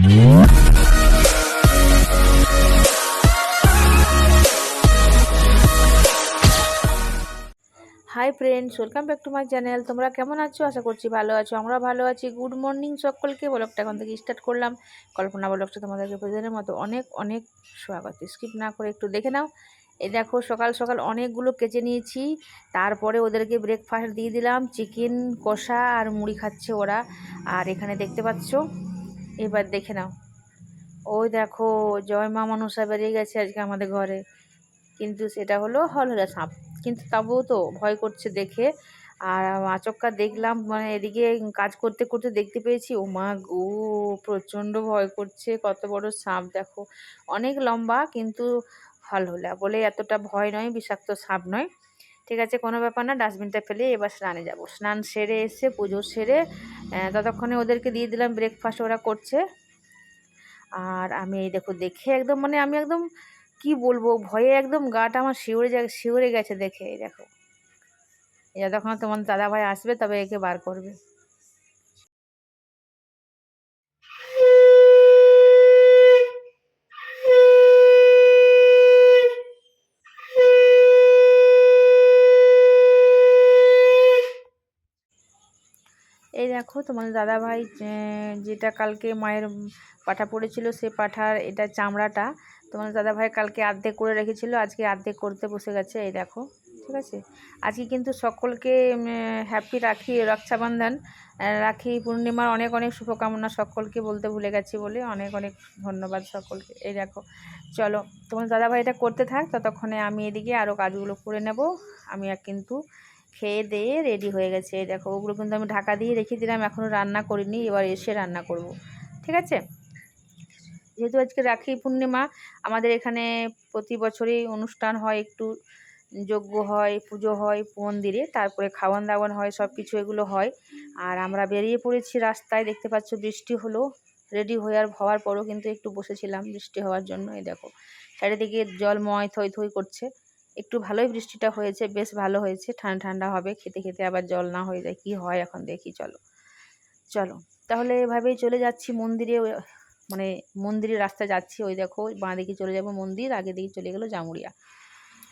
Hi friends welcome back to my channel তোমরা কেমন আছো? আশা করছি ভালো আছো। আমরা ভালো আছি। গুড মর্নিং সকলকে। ব্লগটা এখন থেকে স্টার্ট করলাম। কল্পনা ব্লগটা তোমাদেরকে প্রতিদিনের মতো অনেক অনেক স্বাগত। স্কিপ না করে একটু দেখে নাও। এই দেখো, সকাল সকাল অনেকগুলো কেচে নিয়েছি। তারপরে ওদেরকে ব্রেকফাস্ট দিয়ে দিলাম। চিকেন কষা আর মুড়ি খাচ্ছে ওরা। আর এখানে দেখতে পাচ্ছ এবার দেখে নাও। ওই দেখো, জয় মা মনসা বেরিয়ে গেছে আজকে আমাদের ঘরে। কিন্তু সেটা হলো হলহরা সাপ। কিন্তু তবুও তো ভয় করছে দেখে। আর আচক্কা দেখলাম মানে এদিকে কাজ করতে করতে দেখতে পেয়েছি, ও মা গো, প্রচণ্ড ভয় করছে, কত বড় সাপ, দেখো। অনেক লম্বা, কিন্তু হলহলা বলে এতটা ভয় নয়, বিষাক্ত সাপ নয়। ঠিক আছে, কোনো ব্যাপার না ডাস্টবিনটা ফেলে এবার স্নানে যাব। স্নান সেরে এসে পুজো সেরে ততক্ষণে ওদেরকে দিয়ে দিলাম ব্রেকফাস্ট ওরা করছে। আর আমি এই দেখো, দেখে একদম মানে আমি একদম কি বলব, ভয়ে একদম গাটা আমার শিউরে যা, শিউরে গেছে দেখে, এই দেখো। যতক্ষণ তোমার দাদাভাই আসবে তবে একে বার করবে। দেখো তোমাদের দাদা ভাই যেটা কালকে মায়ের পাঠা পড়েছিল, সে পাঠার এটা চামড়াটা তোমাদের দাদা ভাই কালকে আর্ধেক করে রেখেছিল, আজকে আর্ধেক করতে বসে গেছে, এই দেখো, ঠিক আছে? আজকে কিন্তু সকলকে হ্যাপি রাখি, রক্ষাবন্ধন রাখি, পূর্ণিমার অনেক অনেক শুভকামনা সকলকে বলতে ভুলে গেছি বলে, অনেক অনেক ধন্যবাদ সকলকে, এই দেখো। চলো, তোমার দাদা ভাই এটা করতে থাক, ততক্ষণে আমি এদিকে আরও কাজগুলো করে নেব, আমি কিন্তু খেয়ে দিয়ে রেডি হয়ে গেছে। দেখো, ওগুলো কিন্তু আমি ঢাকা দিয়ে রেখে দিলাম এখনও রান্না করিনি, এবার এসে রান্না করব। ঠিক আছে? যেহেতু আজকে রাখি পূর্ণিমা, আমাদের এখানে প্রতি বছরই অনুষ্ঠান হয়, একটু যজ্ঞ হয়, পুজো হয় মন্দিরে, তারপরে খাওয়ান দাওয়ান হয় সব কিছু এগুলো হয়। আর আমরা বেরিয়ে পড়েছি রাস্তায়, দেখতে পাচ্ছ বৃষ্টি হলো রেডি হওয়ার হওয়ার পরও কিন্তু একটু বসেছিলাম বৃষ্টি হওয়ার জন্য, এই দেখো। চারিদিকে জলময় থই থই করছে। একটু ভালোই বৃষ্টিটা হয়েছে বেশ ভালো হয়েছে। ঠান্ডা ঠান্ডা হবে খেতে খেতে আবার জল না হয়ে যায় কি হয় এখন দেখি চলো। চলো তাহলে এভাবেই চলে যাচ্ছি মন্দিরে মানে মন্দিরের রাস্তা যাচ্ছি ওই দেখো বাঁ দিকে চলে যাব মন্দির আগে দিকে চলে গেলো জামুরিয়া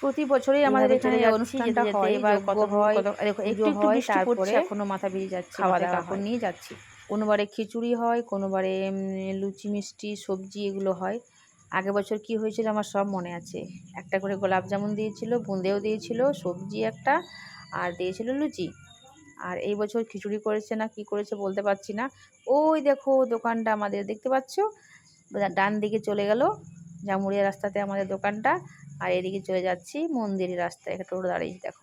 প্রতি বছরই আমাদের এখানে অনুষ্ঠানটা হয় কত হয় দেখো একটু একটু বৃষ্টি পড়ছে এখনও মাথা বেরিয়ে যাচ্ছে খাওয়া দাওয়া নিয়ে যাচ্ছি। কোনোবারে খিচুড়ি হয় কোনোবারে লুচি মিষ্টি সবজি এগুলো হয়। আগের বছর কি হয়েছিল আমার সব মনে আছে। একটা করে গোলাপ জামুন দিয়েছিল বুঁদেও দিয়েছিল, সবজি একটা, আর দিয়েছিল লুচি। আর এই বছর খিচুড়ি করেছে না কি করেছে বলতে পারছি না। ওই দেখো দোকানটা আমাদের, দেখতে পাচ্ছ? ডান দিকে চলে গেল জামুড়িয়া রাস্তাতে আমাদের দোকানটা, আর এদিকে চলে যাচ্ছি মন্দিরের রাস্তায়, একটা টোটো দাঁড়িয়েছি দেখো।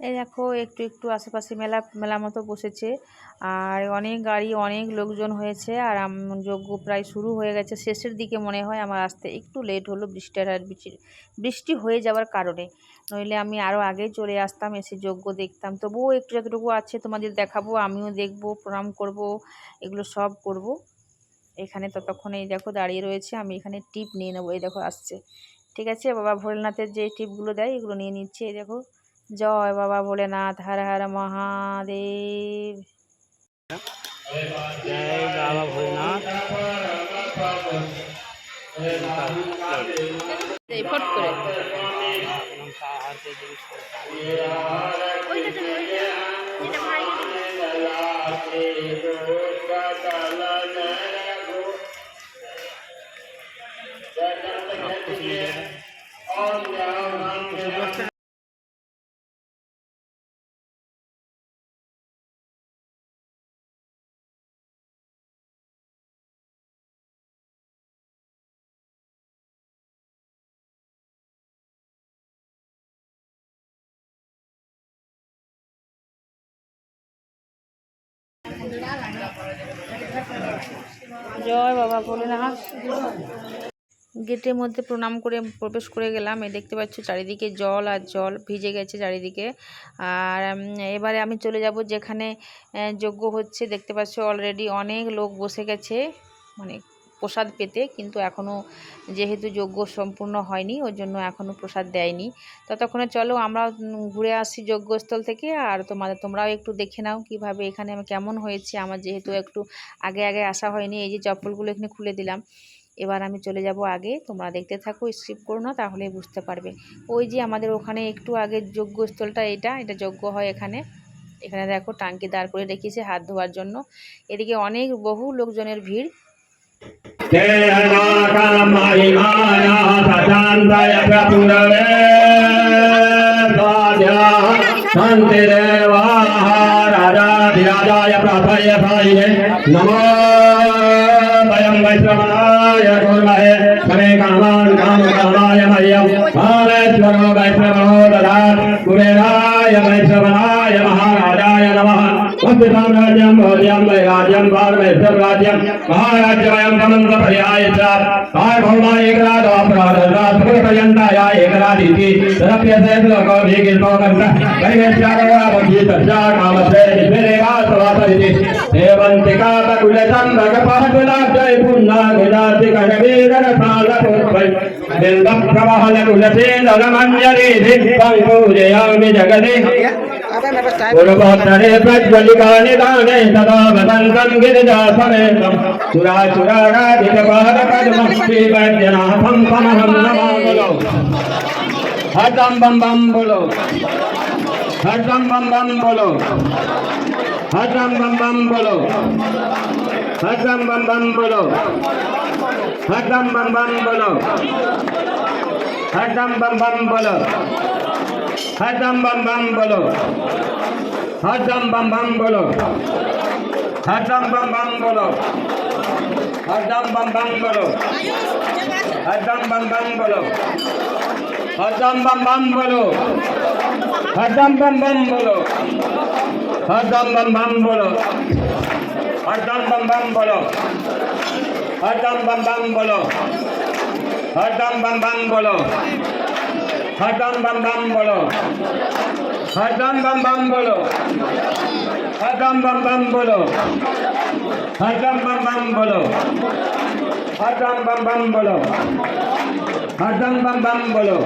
এই দেখো, একটু একটু আশেপাশে মেলা মেলা মতো বসেছে। আর অনেক গাড়ি, অনেক লোকজন হয়েছে, আর যজ্ঞ প্রায় শুরু হয়ে গেছে। শেষের দিকে মনে হয় আমার আসতে একটু লেট হলো বৃষ্টির আর বৃষ্টি হয়ে যাওয়ার কারণে। নইলে আমি আরও আগে চলে আসতাম, এসে যজ্ঞ দেখতাম। তবুও একটু যতটুকু আছে তোমাদের দেখাবো, আমিও দেখব, প্রণাম করব, এগুলো সব করব। এখানে ততক্ষণে এই দেখো দাঁড়িয়ে রয়েছে, আমি এখানে টিপ নিয়ে নেব। এই দেখো আসছে। ঠিক আছে, বাবা ভোলেনাথের যে টিপগুলো দেয়, এগুলো নিয়ে নিচ্ছে। এই দেখো জয় বাবা ভোলেনাথ হর হর মহাদেব। জয় বাবা ভোলেনাথ। ফট করে। জয় বাবা ভোলেনাথ। গেটের মধ্যে প্রণাম করে প্রবেশ করে গেলাম। এই দেখতে পাচ্ছ চারিদিকে জল আর জল ভিজে গেছে চারিদিকে। আর এবারে আমি চলে যাব যেখানে যোগ্য যজ্ঞ হচ্ছে। দেখতে পাচ্ছ অলরেডি অনেক লোক বসে গেছে। মানে প্রসাদ পেতে, কিন্তু এখনও যেহেতু যজ্ঞ সম্পূর্ণ হয়নি ওর জন্য এখনও প্রসাদ দেয়নি। ততক্ষণে চলো, আমরা ঘুরে আসি যজ্ঞস্থল থেকে, আর তোমাদের, তোমরাও একটু দেখে নাও কীভাবে এখানে আমি কেমন হয়েছে। আমার যেহেতু একটু আগে আগে আসা হয়নি, এই যে চপ্পলগুলো এখানে খুলে দিলাম। এবার আমি চলে যাব আগে, তোমরা দেখতে থাকো, স্কিপ করো না তাহলে বুঝতে পারবে। ওই যে আমাদের ওখানে একটু আগে যজ্ঞস্থলটা এটা এটা যজ্ঞ হয় এখানে। এখানে দেখো, টাঙ্কি দাঁড় করে রেখেছে হাত ধোয়ার জন্য। এদিকে অনেক বহু লোকজনের ভিড়। राजाधिराजाय प्राथाय सायिने नमो वयं वैश्रवणाय कुर्महे समे कामान् कामकामाय मह्यं भारस्वरो वैश्रवणो ददात् कुबेराय वैश्रवणाय महाराजा वसुधाम राज्यम भव्यम वै राज्यम वारमय फिर राज्यम महाराज्य वयम अनंत पर्याय चार काय भवना एक रात, अपराध रात पुर पर्यंत या एक रात इति। रप्य से लोक भी गिर पवनंत करिवे चारवा भगीत चार काम से मेरे रात रात इति। देवंतिका तकुलचंद्र कपाल गुलाब जय पुन्ना गुलाब कहे वीर रसाल पुष्प पुरपोत्तरे प्रज्वलिकानि दाने तदा वदन्तं गिरिजासमेतं चुराचुराराधिकपादपद्मश्रीवैद्यनाथं समहं नमामलो हरदं बं बं बोलो हरदं बं बं बोलो हरदं बं बं बोलो हरदं बं बं बोलो একদম বাম বাম বলো একদম বাম বাম বলো একদম বাম বাম বলো একদম বাম বাম বলো একদম বাম বাম বলো একদম বাম বাম বলো একদম বাম বাম বলো একদম বাম বাম বলো একদম বাম বাম বলো একদম বাম বাম বলো একদম বাম বাম বলো হরদম বাম বাম বলো হরদম বাম বাম বলো হরদম বাম বাম বলো হরদম বাম বাম বলো হরদম বাম বাম বলো হরদম বাম বাম বলো হরদম বাম বাম বলো হরদম বাম বাম বলো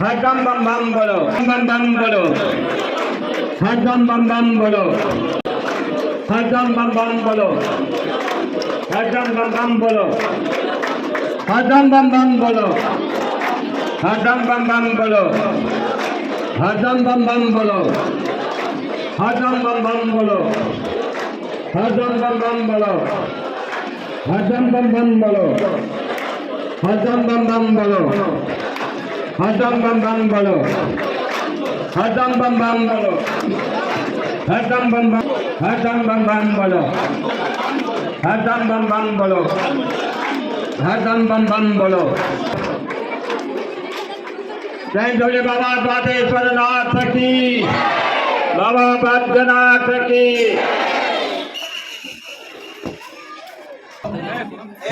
হরদম বাম বাম বলো বাম বাম বলো হরদম বাম বাম বলো হরদম বাম বাম বলো হজম বাম বাম বলো হজম বাম বাম বলো হজম বাম বাম বলো হজম বাম বাম বলো হজম বাম বাম বলো হজম বাম বাম বলো হজম বাম বাম বলো হজম বাম বাম বলো হজম বাম বাম বলো হজম বাম বাম বলো হজম বাম বাম হজম বাম বাম বলো हरदम बम बम बोलो। हरदम बम बम बोलो। जय जोले बाबा द्वादेश्वर नाथ की। बाबा बैद्यनाथ की।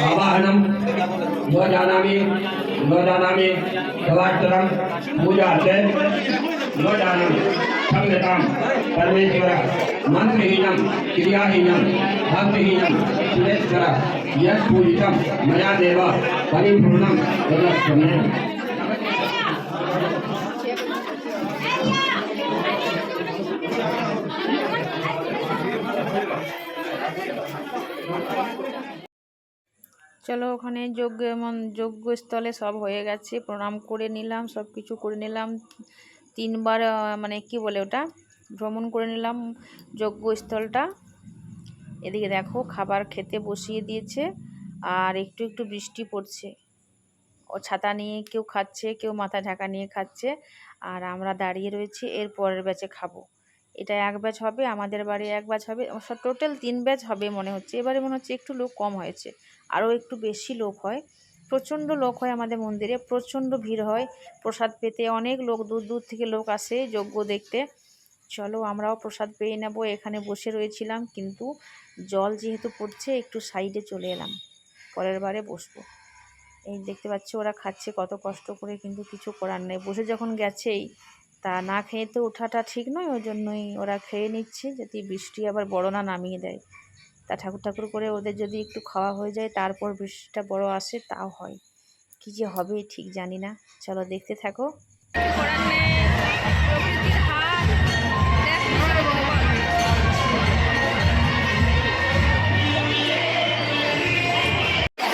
आवाहनम न जानामि न जानामि सवाचरम पूजा से जानामि क्षम्यताम परमेश्वर। मंत्रहीनम क्रियाहीनम भक्तिहीनम सुरेश्वर यश पूजितम मया देव परिपूर्णम तदस्मि চলো ওখানে যজ্ঞ মন- যজ্ঞস্থলে সব হয়ে গেছে প্রণাম করে নিলাম সব কিছু করে নিলাম তিনবার আহ, মানে কি বলে ওটা ভ্রমণ করে নিলাম যজ্ঞস্থলটা। এদিকে দেখো খাবার খেতে বসিয়ে দিয়েছে আর একটু একটু বৃষ্টি পড়ছে। ও ছাতা নিয়ে কেউ খাচ্ছে, কেউ মাথা ঢাকা নিয়ে খাচ্ছে আর আমরা দাঁড়িয়ে রয়েছি এর পরের ব্যাচে খাব। এটা এক ব্যাচ হবে, আমাদের বাড়ি এক ব্যাচ হবে টোটাল তিন ব্যাচ হবে মনে হচ্ছে। এবারে মনে হচ্ছে একটু লোক কম হয়েছে, আরও একটু বেশি লোক হয়। প্রচণ্ড লোক হয় আমাদের মন্দিরে, প্রচণ্ড ভিড় হয়। প্রসাদ পেতে অনেক লোক, দূর দূর থেকে লোক আসে যজ্ঞ দেখতে। চলো আমরাও প্রসাদ পেয়ে নেব, এখানে বসে রয়েছিলাম, কিন্তু জল যেহেতু পড়ছে, একটু সাইডে চলে এলাম। পরের বারে বসবো। এই দেখতে পাচ্ছি, ওরা খাচ্ছে, কত কষ্ট করে কিন্তু কিছু করার নেই। বসে যখন গেছেই, তা না খেয়ে তো ওঠাটা ঠিক নয়, ওই জন্যই ওরা খেয়ে নিচ্ছে, যদি বৃষ্টি আবার বড় না নামিয়ে দেয়। তা ঠাকুর ঠাকুর করে ওদের যদি একটু খাওয়া হয়ে যায়, তারপর বৃষ্টিটা বড় আসে, তাও হয়। কী যে হবে ঠিক জানি না। চলো দেখতে থাকো।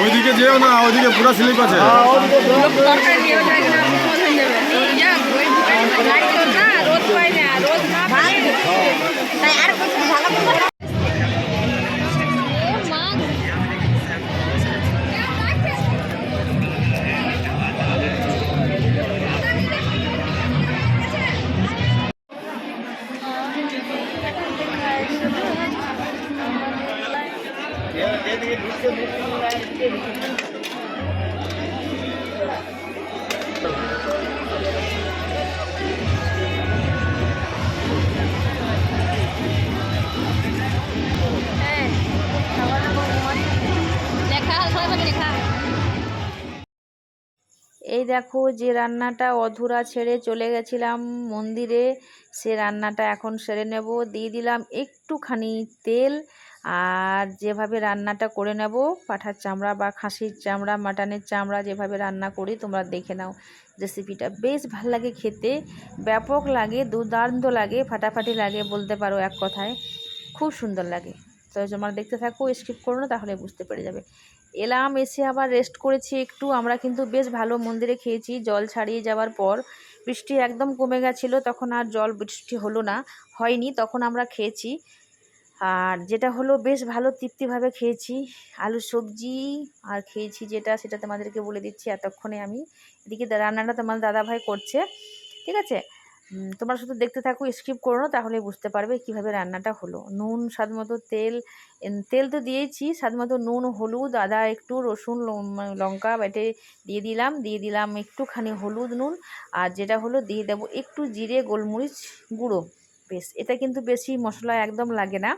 ওইদিকে যেও না ওইদিকে পুরো স্লিপ আছে। রোদ দেখো যে রান্নাটা অধুরা ছেড়ে চলে গেছিলাম মন্দিরে, সে রান্নাটা এখন সেরে নেব। দিয়ে দিলাম একটুখানি তেল আর যেভাবে রান্নাটা করে নেব, পাঠার চামড়া বা খাসির চামড়া, মাটনের চামড়া যেভাবে রান্না করি তোমরা দেখে নাও। রেসিপিটা বেশ ভালো লাগে খেতে, ব্যাপক লাগে, দুর্দান্ত লাগে, ফাটাফাটি লাগে বলতে পারো এক কথায়। খুব সুন্দর লাগে। তো তোমরা দেখতে থাকো স্কিপ করো না, তাহলে বুঝতে পেরে যাবে। এলাম, এসে আবার রেস্ট করেছি একটু। আমরা কিন্তু বেশ ভালো মন্দিরে খেয়েছি, জল ছাড়িয়ে যাওয়ার পর। বৃষ্টি একদম কমে গেছিল, তখন আর জল বৃষ্টি হলো না, হয়নি, তখন আমরা খেয়েছি। আর যেটা হলো, বেশ ভালো তৃপ্তিভাবে খেয়েছি। আলু সবজি আর খেয়েছি যেটা, সেটা তোমাদেরকে বলে দিচ্ছি এতক্ষণে আমি। এদিকে রান্নাটা তোমার দাদাভাই করছে, ঠিক আছে? তোমরা শুধু দেখতে থাকো স্কিপ করো না তাহলে বুঝতে পারবে কীভাবে রান্নাটা হলো। নুন, স্বাদ মতো তেল তেল তো দিয়েছি, স্বাদ মতো নুন, হলুদ, আদা, একটু রসুন লঙ্কা বেটে দিয়ে দিলাম দিয়ে দিলাম একটুখানি হলুদ নুন, আর যেটা হলো দিয়ে দেবো একটু জিরে, গোলমরিচ গুঁড়ো। বেশ, এটা কিন্তু বেশি মশলা একদম লাগে না।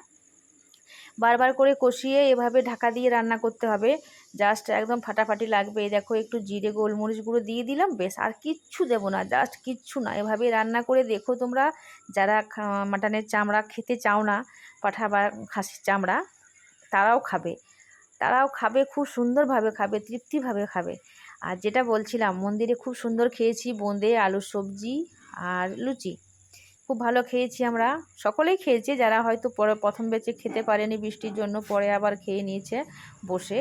বারবার করে কষিয়ে এভাবে ঢাকা দিয়ে রান্না করতে হবে। জাস্ট একদম ফাটাফাটি লাগবে। দেখো, একটু জিরে, গোলমরিচ গুঁড়ো দিয়ে দিলাম, বেশ। আর কিচ্ছু দেবো না জাস্ট কিচ্ছু না। এভাবে রান্না করে দেখো তোমরা, যারা মাটনের চামড়া খেতে চাও না, পাঠা বা খাসির চামড়া, তারাও খাবে। তারাও খাবে, খুব সুন্দরভাবে খাবে, তৃপ্তিভাবে খাবে। আর যেটা বলছিলাম, মন্দিরে খুব সুন্দর খেয়েছি, বোঁদে, আলুর সবজি আর লুচি। খুব ভালো খেয়েছি আমরা। সকলেই খেয়েছি, যারা হয়তো পরে প্রথম বেঁচে খেতে পারেনি বৃষ্টির জন্য, পরে আবার খেয়ে নিয়েছে বসে।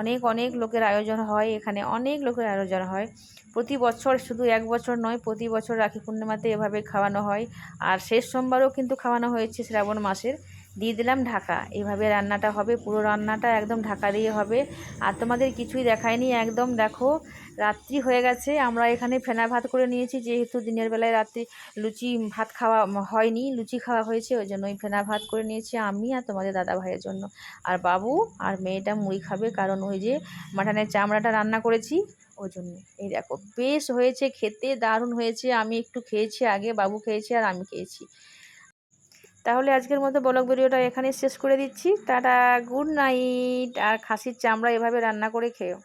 অনেক অনেক লোকের আয়োজন হয় এখানে, অনেক লোকের আয়োজন হয়। প্রতি বছর শুধু এক বছর নয়, প্রতি বছর রাখি পূর্ণিমাতে এভাবে খাওয়ানো হয়। আর শেষ সোমবারও কিন্তু খাওয়ানো হয়েছে শ্রাবণ মাসের। দিয়ে দিলাম ঢাকা। এভাবে রান্নাটা হবে, পুরো রান্নাটা একদম ঢাকা দিয়ে হবে। আর তোমাদের কিছুই দেখায়নি, একদম দেখো, রাত্রি হয়ে গেছে। আমরা এখানে ফেনা ভাত করে নিয়েছি, যেহেতু দিনের বেলায় রাত্রি লুচি ভাত খাওয়া হয়নি, লুচি খাওয়া হয়েছে, ওই জন্য ওই ফেনা ভাত করে নিয়েছি আমি আর তোমাদের দাদা ভাইয়ের জন্য। আর বাবু আর মেয়েটা মুড়ি খাবে, কারণ ওই যে মাটনের চামড়াটা রান্না করেছি, ওই জন্য। এই দেখো, বেশ হয়েছে, খেতে দারুণ হয়েছে। আমি একটু খেয়েছি আগে, বাবু খেয়েছি আর আমি খেয়েছি। তাহলে আজকের মতো ব্লগ ভিডিওটা এখানেই শেষ করে দিচ্ছি। টাটা, গুড নাইট, আর খাসির চামড়া এভাবে রান্না করে খেও